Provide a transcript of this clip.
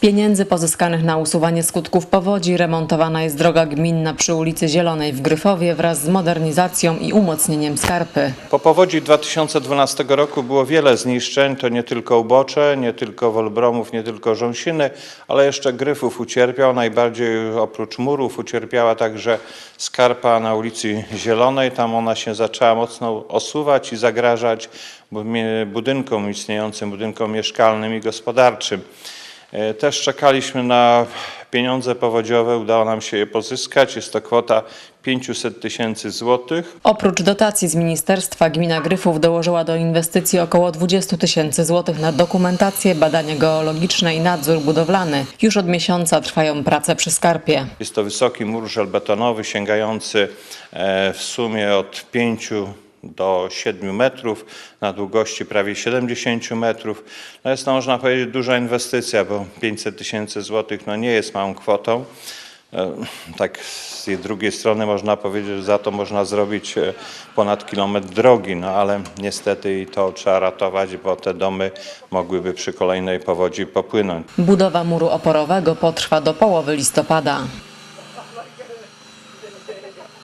pieniędzy pozyskanych na usuwanie skutków powodzi remontowana jest droga gminna przy ulicy Zielonej w Gryfowie wraz z modernizacją i umocnieniem skarpy. Po powodzi 2012 roku było wiele zniszczeń, to nie tylko ubocze, nie tylko Wolbromów, nie tylko Rząsiny, ale jeszcze Gryfów ucierpiał. Najbardziej oprócz murów ucierpiała także skarpa na ulicy Zielonej. Tam ona się zaczęła mocno osuwać i zagrażać budynkom istniejącym, budynkom mieszkalnym i gospodarczym. E, Też czekaliśmy na pieniądze powodziowe, udało nam się je pozyskać. Jest to kwota 500 tysięcy złotych. Oprócz dotacji z ministerstwa gmina Gryfów dołożyła do inwestycji około 20 tysięcy złotych na dokumentację, badania geologiczne i nadzór budowlany. Już od miesiąca trwają prace przy skarpie. Jest to wysoki mur żelbetonowy sięgający e, w sumie od 5 do 7 metrów, na długości prawie 70 metrów. No jest to można powiedzieć duża inwestycja, bo 500 tysięcy złotych no nie jest małą kwotą. E, Tak z drugiej strony można powiedzieć, że za to można zrobić e, ponad kilometr drogi, no ale niestety i to trzeba ratować, bo te domy mogłyby przy kolejnej powodzi popłynąć. Budowa muru oporowego potrwa do połowy listopada.